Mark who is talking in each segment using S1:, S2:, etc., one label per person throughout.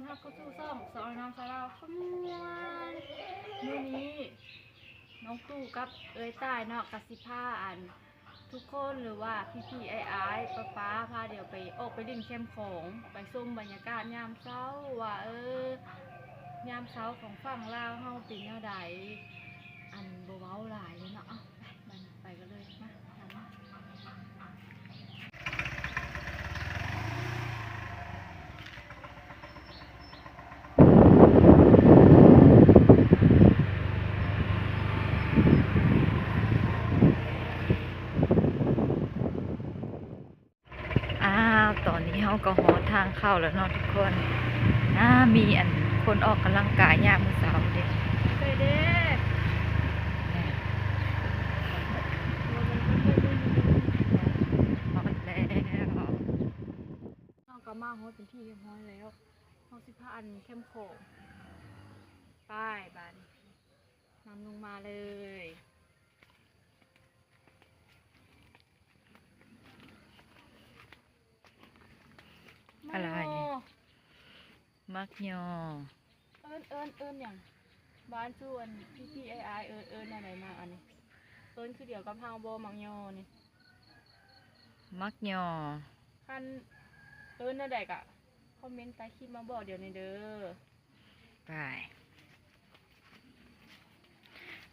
S1: อนรับเข้าสู่ซ่องสอนน้ำสาราขมวนมื้อนี้น้องตู่กับเอ้ยใต้เนาะกสิพาอัน ทุกคนหรือว่าพี่พี่ไอ้ไอ้ยป้าป้าพาเดี๋ยวไปออกไปดิ่งเข้มของไปส้มบรรยากาศยามเช้าว่าเออยามเช้าของฝั่งลาวเฮาเป็นแนวใดอันบ่เว้าหลายเลยเนาะเอ้าไปมันไปกันเลยมาตามมา อ้าว ตอนนี้เฮาก็หอทางเข้าแล้วเนาะทุกคนอ่ามีอันคนออกกำลังกายยามมื้อเช้าเด้ไปเด้ฮอดแล้วเฮาก็มาฮอดเป็นที่เรียบร้อยแล้วเฮาสิพาอันเข้มโขงไปบัดนำลงมาเลย
S2: อะไร
S1: มาโมั
S2: กยอ
S1: เอิญเอิญเอิญอย่างบ้านส่วนพี่พี่ไอไอเอิญเอิญอะไรมาอันนี้เอิญคือเดี๋ยวกับเฮาโบมังยอนี่
S2: มักยอ
S1: คัน เอิญน่ะเด็กอะคอมเมนต์ใต้คลิปมาบอกเดี๋ยวนี้เด้อ
S2: ไป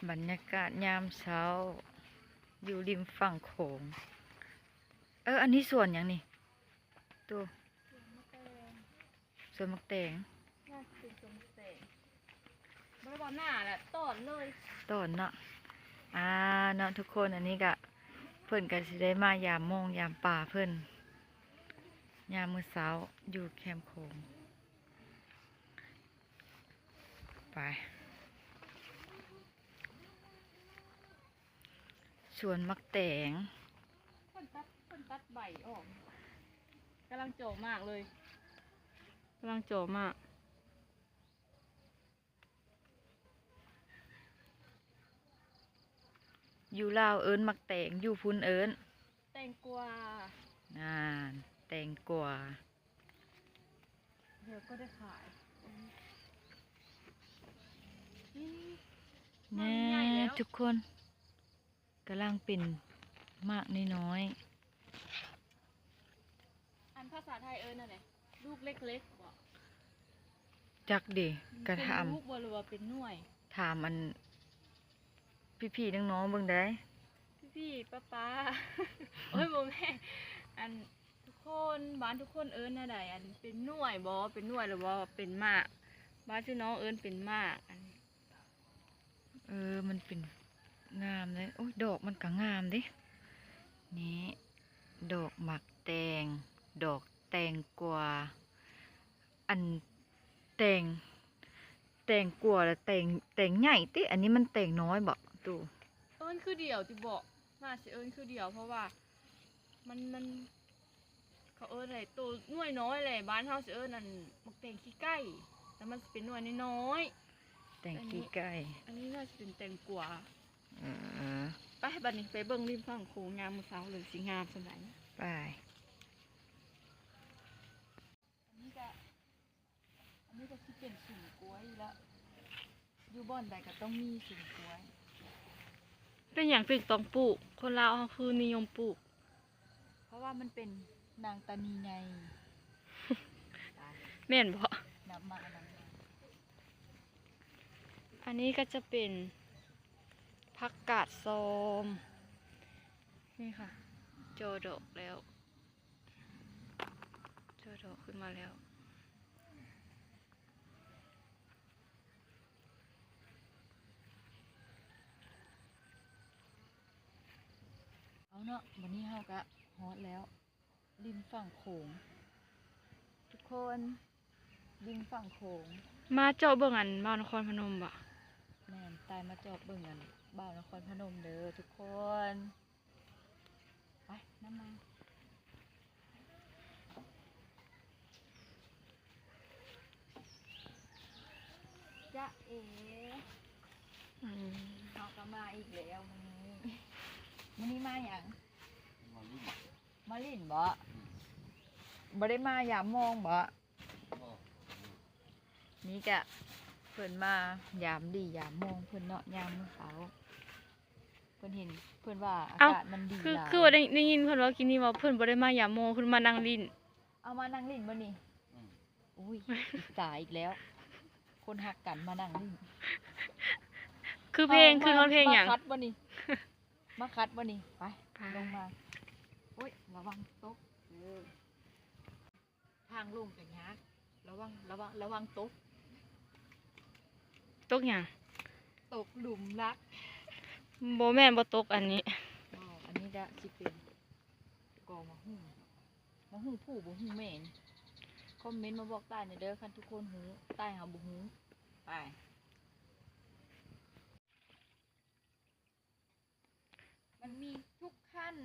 S2: บรรยากาศยามเช้า อยู่ริมฝั่งโขง เออ อันนี้ส่วนอย่างนี่ตัวส่วนมักแตง
S1: น่าคือสงเสงบริบอลหน้าแหละตอนเลย
S2: ต้นเนาะอ่าเนาะทุกคนอันนี้ก็เพิ่นก็สิได้มายามโมงยามป่าเพิ่น ยามมื้อเช้าอยู่แคมป์โขงไปสวนมักแตง
S1: คนตัดคนตัดใบออกกำลังโจมากเลยกำลังโจมาก
S2: อยู่ลาวเอิ้นมักแตงอยู่พุ่นเอิ้น
S1: แตงกวา
S2: นาน แตงกว่า
S1: เดี๋ยวก็ได้ขายอืม
S2: แน่
S1: มันใหญ่แล้ว
S2: ทุกคนกำลังเป็นมากน้อย
S1: อันภาษาไทยเอิญอะไรลูกเล็กๆบอก
S2: ๆจักดิกระท
S1: เป็นลูกบหรือว่าเป็นหน่วยำ
S2: ถามมัน พี่ๆน้องๆเบิ่งได้
S1: พี่พี่ป้าป้าโอ้ยโมแม่อันทุก คนบ้านทุกคนเอิญอะไรอันเป็นหน่วยบอเป็นหน่วยหรือว่าเป็นมาก บ้านชื่อน้องเอิญเป็นมากอัน
S2: เออมันเป็นงามเลยโอ้ยดอกมันก็งามเดินี่ดอกหมักแตง ดอกแตงกวาอันแตงแตงกวาแล้วแตงแตงใหญ่ติอันนี้มันแตงน้อยบ่ตู่
S1: เอิญคือเดี่ยวที่บอกน่าจะเอิญคือเดี่ยวเพราะว่า มันมัน เขาเอิญอะไรตัวหน่วยน้อยเลยบ้านเฮาสิเอิญอันมักเตงขี้ไก่แต่มันสิเป็นหน่วยน้อยๆ
S2: แตงขี้ไก่
S1: อันนี้น่าจะเป็นแตงกวา
S2: เออ
S1: ไปบัดนี้ไปเบิ่งริมฝั่งโขงงามมือเสาเลยสิงามสำหรับ
S2: ไป
S1: อันนี้ก็อันนี้ก็คือเป็นสิงกล้วยแล้วอยู่บ่อนใดก็ต้องมีสิงกล้วย เป็นอย่างตึกต้องปลูก คนลาวเขาคือนิยมปลูก
S2: เพราะว่ามันเป็น นางตานีไง
S1: แม่นบ่
S2: นับมาอันนั้น
S1: อันนี้ก็จะเป็นผักกาดซอมนี่ค่ะ โจดอกแล้ว โจดอกขึ้นมาแล้ว
S2: เอาเนาะวันนี้เฮาก็ฮอตแล้ว ริมฝั่งโขงทุกคนริมฝั่งโขง
S1: มาเจาะเบิ่งอันมานครพนมบ่
S2: แม่นตายมาจอบเบิ่งกันบ่าวนครพนมเด้อทุกคนไปน้ำมา
S1: จ้าเอ๋
S2: เฮาก็มาอีกแล้วมื้อนี้มื้อนี้มาหยังมาลิ่นบ่ บ่ได้มายามมองบ่นี่กะเพิ่นมายามดียามโมงเพิ่นเนาะยามมื้อเช้าเพิ่นเห็นเพิ่นว่าอา
S1: เอ้า
S2: กาศมันดี
S1: คือ
S2: หลาย
S1: คือว่าได้ได้ยินเพิ่นว่ากินนี่ว่าเพิ่นบ่ได้มายามโมเพิ่นมานั่งลิ้น
S2: เอามานั่งลิ้นบ่นี่อุ้ยอิจฉาอีกแล้ว คนหักกันมานั่งลิ้น
S1: คือเพลงคือ
S2: มา
S1: ร้องเพลงหยัง
S2: มาคัดบ่นี่ มาคัดบ่นี่ไป
S1: ไป
S2: ลงมาโอ้ยระวังตกเออ ทางลงกันยากระวังระวังระวังตก
S1: ตกหยัง
S2: ตกหลุมรัก
S1: บ่แม่นบ่ตกอันนี้
S2: อ๋ออันนี้จะสิเป็นกอมะฮู้มะฮู้ผู้บ่ฮู้แม่นคอมเมนต์มาบอกใต้หน่อยเด้อคันทุกคนฮู้ใต้เฮาบ่ฮู้ไปมันมีทุกขั้น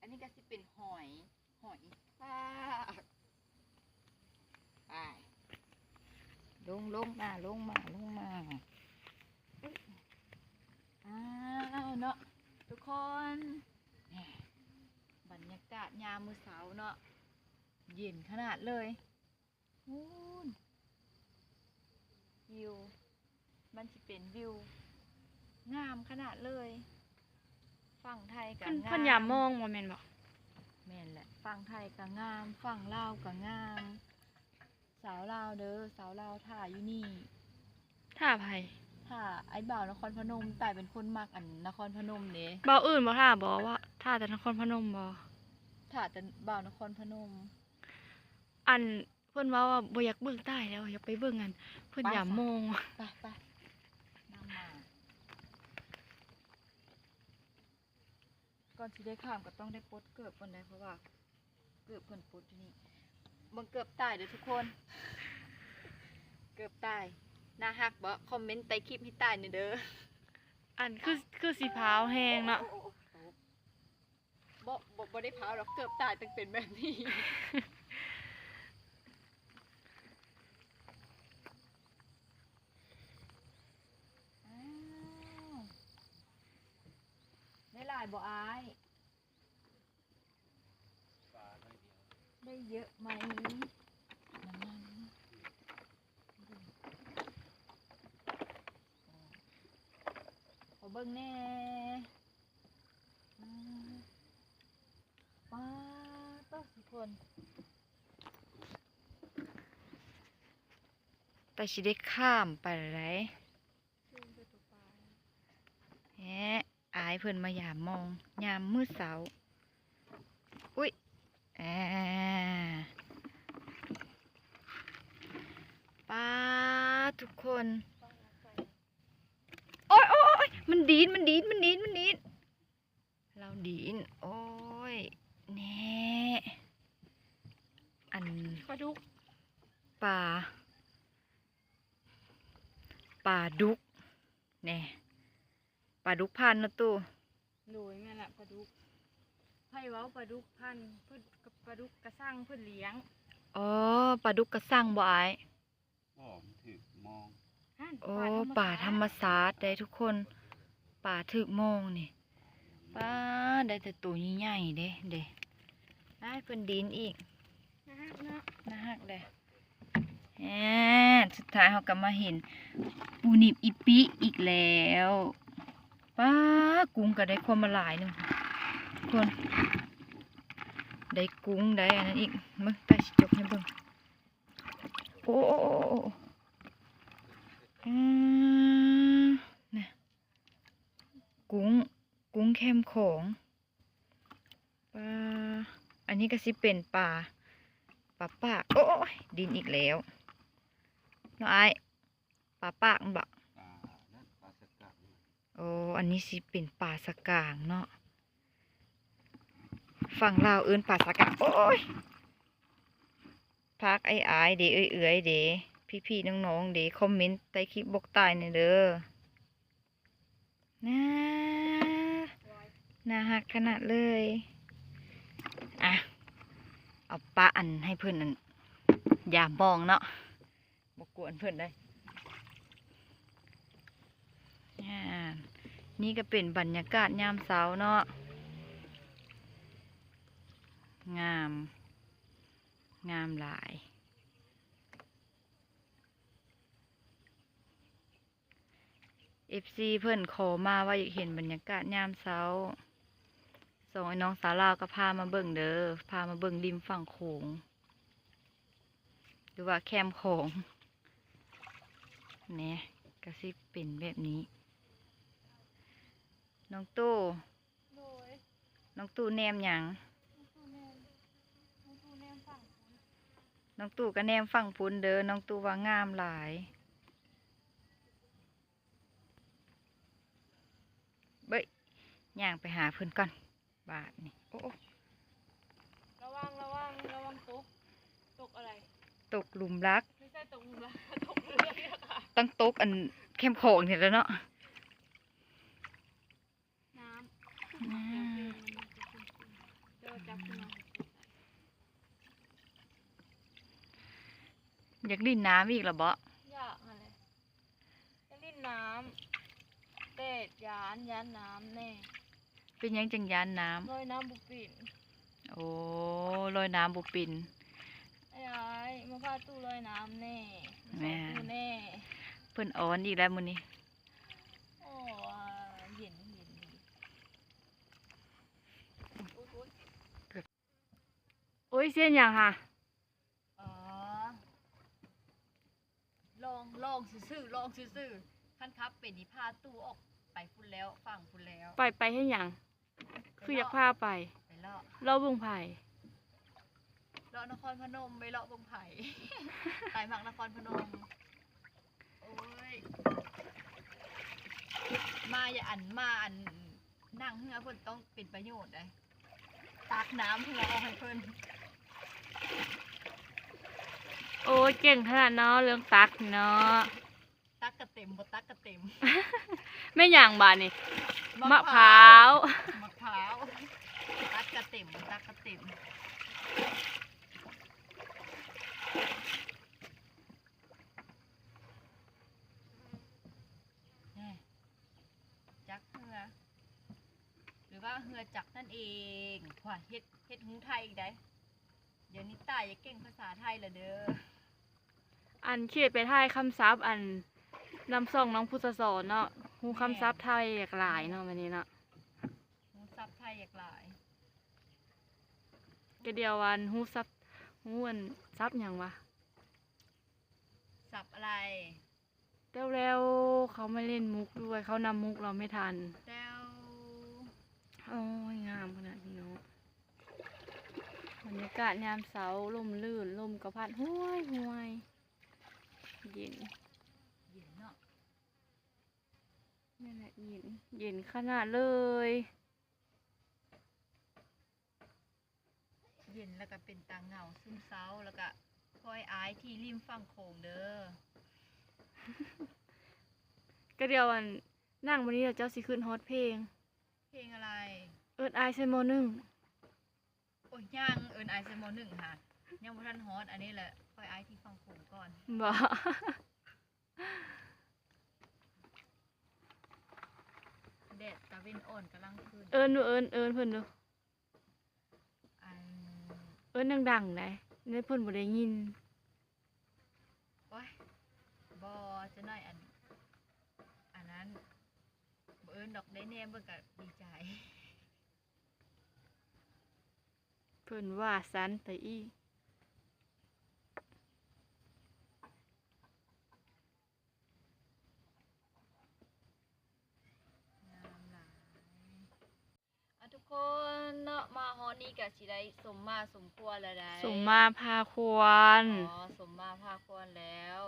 S2: อันนี้ก็สิเป็นหอยหอยซาก ไปลงลงมาลงมาลงมาอุ๊ยอ้าวเนาะทุกคนแหม่บรรยากาศยามมือเสาเนาะเย็นขนาดเลยนู่นวิว มันจะเป็นวิว งามขนาดเลยฝั่งไทยกับ
S1: เพิ่น
S2: งาม
S1: เพิ่นยามมองบ่แม่นบ่
S2: แม่นแหละฝั่งไทยก็งามฝั่งลาวก็งาม สาวลาวเด้อสาวลาวถ่ายอยู่นี่
S1: ท่าไผ
S2: ถ้าไอ้บ่าวนครพนมแต่เป็นคนมักอันนครพนมเด้
S1: บ่าวอื่นบ่ท่าบ่ว่าท่าแต่นครพนมบ่
S2: ถ้าแต่บ่าวนครพนม
S1: อันเพิ่นว่าว่าบ่อยากเบิ่งใต้แล้วอยากไปเบิ่งอันเพิ่น
S2: ไป
S1: ยาม
S2: ค่ะ
S1: มอง
S2: ไปไปนำมาก่อนที่ได้ข้ามก็ต้องได้ปลดเกือบก่อนได้เพราะว่า เกือบเพิ่นปลดที่นี่ มึงเกือบตายเด้อทุกคน เกือบตายน่าฮักบ่คอมเมนต์ใต้คลิปให้ตายหน่อยเด้อ
S1: อันคือคือสีพาวแห้งเนาะ
S2: บ่บ่บ่ได้เผาหรอกเกือบตายตั้งเป็นแบบนี้อ้าวได้หลายบ่อาย ได้เยอะไหมน้ำมันขอเบิ่งแน่อ่าป้าต้อทุกคนแต่สิได้ข้ามไปไหนแหะอายเพิ่นมายามมอง ยามมืดเสาอุ้ย แหมป้าทุกคน โอ้ยโอ้ยโอ้ยมันดีดมันดีดมันดีดมันดีดเราดีนโอ้ยแน่อัน
S1: ปลาดุก
S2: ปลาปลาดุกแน่ปลาดุกพันธุ์นะตู้
S1: โดยแม่นละปลาดุก ไผเว้าปลาดุกพันธุ์เพิ่นกับปลาดุกกระสังเพิ่นเลี้ยง
S2: อ๋อปลาดุกกระสังบ่อาย
S3: ก็มันถือมอง
S1: หั่น
S2: โอ้
S1: ปล
S2: ป่าธรรม
S1: ชาติ
S2: ศาสตร์ได้ทุกคนป่าถึกโมงนี่ป้าได้แต่ตัวใหญ่ๆเด้เด้ได้เพิ่นดินอีก
S1: นะฮะเนาะ
S2: นะฮักเลยแหมสุดท้ายเขาก็มาเห็นปูนิบอีปิอีกแล้วป้ากุ้งก็ได้ความมาหลายหนึ่ง คน ได้กุ้งได้อันนั้นอีกมึงตาสิจกให้เบิ่งโอ้โอ้โอ้โอ้อืมเนี่ยกุ้ง กุ้งแคมของปลาอันนี้ก็สิเป็นปลาปลาปาก โอ้ยดินอีกแล้วน้องไอ้ายปลาปากมันบัก
S3: ปลานั่นปลาสกัดนี่
S2: โอ้ อันนี้สิเป็นปลาสะกางเนาะ ฝั่งลาวเอิ้นปลาสกาโอ้ยพักไอ้อายเดเอ้ยเอ้ยเดพี่พี่ๆน้องๆเดคอมเมนต์ใต้คลิปบอกตายหน่ยเด้อน่าน่าฮักขนาดเลยอะเอาปลาอันให้เพื่อนอันอย่ามองเนาะบกวนเพื่อนได้อ่านี่ก็เป็นบรรยากาศยามเช้าเนาะ งาม งามหลาย เอฟซีเพื่อนขอมาว่าอยากเห็นบรรยากาศยามเช้าส่งไอ้น้องสาวลาวก็พามาเบิ่งเด้อ พามาเบิ่งริมฝั่งโขง หรือว่าแคมโขงเนี่ยกระซิบเป็นแบบนี้ น้องตู้น้องตู้แนมหยัง
S1: น้องตู้
S2: ก็แนมฝั่งพุนเด้อน้องตู้ว่างามหลาย เบ้ยย่างไปหาเพิ่นก่อน บาทนี่โอ้โอ้
S1: ระวังระวังระวังตกตกอะไร
S2: ตกหลุมรัก
S1: ไม่ใช่ตกหลุมละตกเรือเนี่ยค่ะ
S2: ตั้งตกอันเข้มโขงเนี่ยแล้วเนาะ
S1: น้ำเดี๋ยวจับขึ้นมา
S2: อยากลิ่นน้ำอีกเหรอบ่
S1: อยากอะไรจะลิ้นน้ำเด็ดยานยานน้ำแน่
S2: เป็นหยังจังยานน้
S1: ลอยน้ำบุกปิ่นำ
S2: โอ้ลอยน้ำบุปิน
S1: ไอ้ไอ้มาพาตู้ลอยน้ำแน่
S2: แม่
S1: ตู้แน่
S2: เพิ่นอ้อนอีกแล้วมื้อนี้
S1: โอ้อ่าเย็นเย็นดีอุ๊ยอุ๊ย
S4: โอ้ยเส้นอย่างค่ะ
S2: อ๋อ ลองลองซื่อๆลองซื่อๆท่านครับเป็นนิพาตู้ออกไปพุ่นแล้วฝั่งพุ่นแล้ว
S4: ไปไปให้หยังคืออยากพาไป
S2: ไปเลาะ
S4: เราเบุงไผ่
S2: เลาะนครพนมไปเลาะบงไผ่ตายหมักนครพนมโอ้ยมาอย่าอันมาอันนั่งเฮือเพิ่นต้องเป็นประโยชน์เลยตักน้ำเฮือเอาให้เพิ่น
S4: โอ้ยเก่งขนาดเนาะเรื่องตักนี่เนาะ
S2: ตักกระเต็มบ่ตักกระเต็ม
S4: แม่หยังบาดนี่มะพร้าว
S2: มะพร้าวตักกระเต็มบ่ตักกระเต็มแน่จักเฮือหรือว่าเฮือจักนั่นเองว่าเฮ็ดเฮ็ดหูไทยอีกได้เดี๋ยวนี้ตายอย่าเก่งภาษาไทยละเด้อ
S4: อันเขียนไปท้ายคำซับอันนำส่องน้องพุทธสอนเนาะฮูคำซับไทยอยากหลายเนาะวันนี้เนาะ
S2: หูซับไทยอยากหลาย
S4: ก็เดียววันฮูซับฮูอันซับหยังวะ
S2: สับอะไร
S4: เต้วแล้วเขาไม่เล่นมุกด้วย เขานำมุกเราไม่ทัน
S2: แต้ว
S4: โอ้ยงามขนาดนี้เนาะบรรยากาศยามเสาร์ลมลื่นลมกระพัดห้วยห้วย เย็น
S2: เย็นเนาะ
S4: นี่นแหละเย็น เย็นขนาดเลย
S2: เย็นแล้วก็เป็นตาเหงาซึมเศร้าแล้วก็คอยอายที่ริมฝั่งโขงเด้อ
S4: ก็เดียววันนั่งวันนี้เดี๋ยวเจ้าสิขึ้นฮอตเพลง
S2: เพลงอะไร
S4: เอิร์ดอายเซโมหนึ่ง
S2: โอ้ยย่างเอินไอายเซโมหนึ่งค่ะ ยังบ่ทันฮอตอันนี้แหละค อยอายที่ฝั่งโขงก่อน
S4: บ่
S2: แดดตะเวนอ่อนกำลังขึ้น
S4: เอิร์นดูเอิร์นเอิร์นเพิ่นดู
S2: อัน
S4: เอิร์นดังๆได้ในเพิ่นบ่ได้ยิน
S2: โอ้ยบอจะน้อยอัน อันนั้นบ่เอินดอกได้แน่เบิ่งก็ดีใจ
S4: เพิ่นว่าสันไปอีก
S2: งามหลายอะทุก คนเนาะมาฮอดนี่ก็สิได้สมมาสมควรแล้วได้
S4: สมมาพาควร
S2: อ๋อสมมาภาควรแล้ว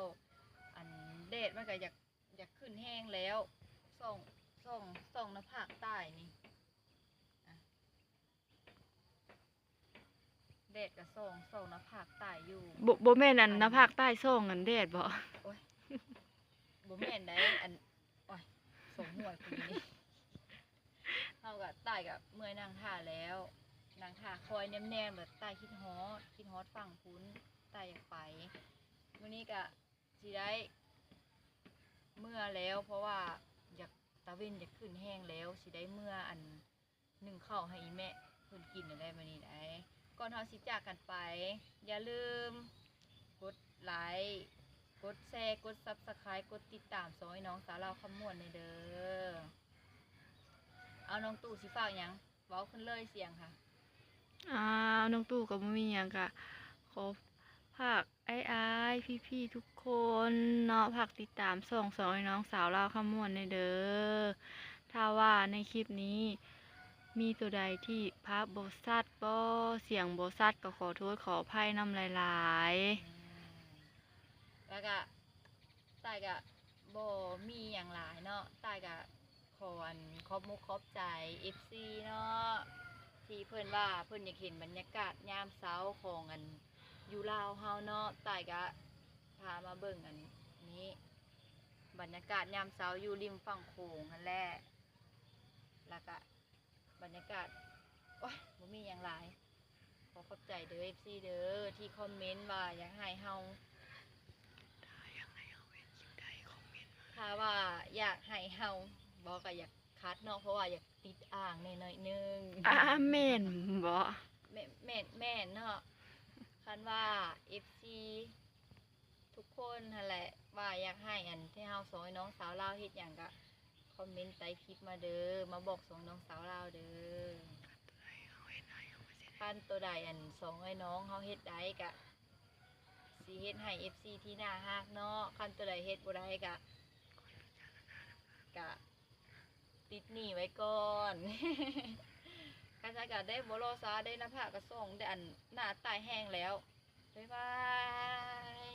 S2: อันเดดมันก็อยากอยากขึ้นแห้งแล้วส่องส่องส่องหน้าผากใต้นี่อะเดดกับส่องส่องหน้าผากใต้อยู่
S4: บ่บ่แม่นอันหน้าภาคใต้ซ่องอันแดดบ่
S2: บ่แม่นได้อันโอ้ยสมหัวคุณนี่ เฮากับใต้กับเมื่อยนางท่าแล้วนางท่าคอยแนมๆแบบใต้คิดฮอดคิดฮอดฝั่งพุ้นใต้อยากไปมื้อนี้ก็สิได้เมื่อแล้วเพราะว่าอยากตะเวนอยากขึ้นแห้งแล้วสิได้เมื่ออันหนึ่งเข้าให้อีแม่เพิ่นกินได้มานี่ได้ก่อนเฮาสิจากกันไป อย่าลืมกดไลค์กดแชร์กดซับสไครต์กดติดตามสองไอ้น้องสาวเราวคำมวนในเด้อ เอาน้องตู่สิฝากหยังเว้าขึ้นเลยเสียงค่ะ
S1: อ้าวน้องตู่ก็บ่มีหยังกะขอฝากไอ้ไอ้ายพี่ๆทุกคนเนาะฝากติดตามส่องสองไอ้น้องสาวลาวขมวนในเด้อถ้าว่าในคลิปนี้ มีตัวใดที่ภาพบซัดบ่เสียงบซัดก็ขอโทษขออภัยนำหลายๆ
S2: แล้วก็ตายก็บ่มีอย่างหลายเนาะตายก็ ขออันขอบมุกขอบใจ FC เนาะที่เพิ่อนว่าเพิ่อนอยากเห็นบรรยากาศยามเช้าของอันอยู่ลาวเฮาเนาะตายก็พามาเบิ่งอันนี้ บรรยากาศยามเช้าอยู่ริมฝั่งโขงนั่นแหละแล้วก็บรรยากาศโอ้ยบ่มีอย่างหลายขอขอบใจเด้อ FC เด้อที่คอมเมนต์ว่าอยากให้เฮาถ้าว่าอยากให้เฮา บอกก็อยากคัดเนาะเพราะว่าอยากติดอ่างในหน่อยๆนึง
S1: อาเมนบ่
S2: แม่แม่แม่นเนาะคันว่า FC ทุกคนนั่นแหละว่าอยากให้อันที่เฮาสอนให้น้องสาวลาวเฮ็ดหยังก็คอมเมนต์ใต้คลิปมาเด้อมาบอกสองน้องสาวลาวเด้อคันตัวใดอันสองไอ้น้องเฮาเฮ็ดได้ก็สิเฮ็ดให้ FC ที่หน้าฮักเนาะคันตัวใดเฮ็ดบ่ได้ก็ก็ ติดหนี้ไว้ก่อนข้ารใช้การได้บโลซาได้น้ำผักกระส่งได้อันหน้าตายแห้งแล้ว บ๊ายบาย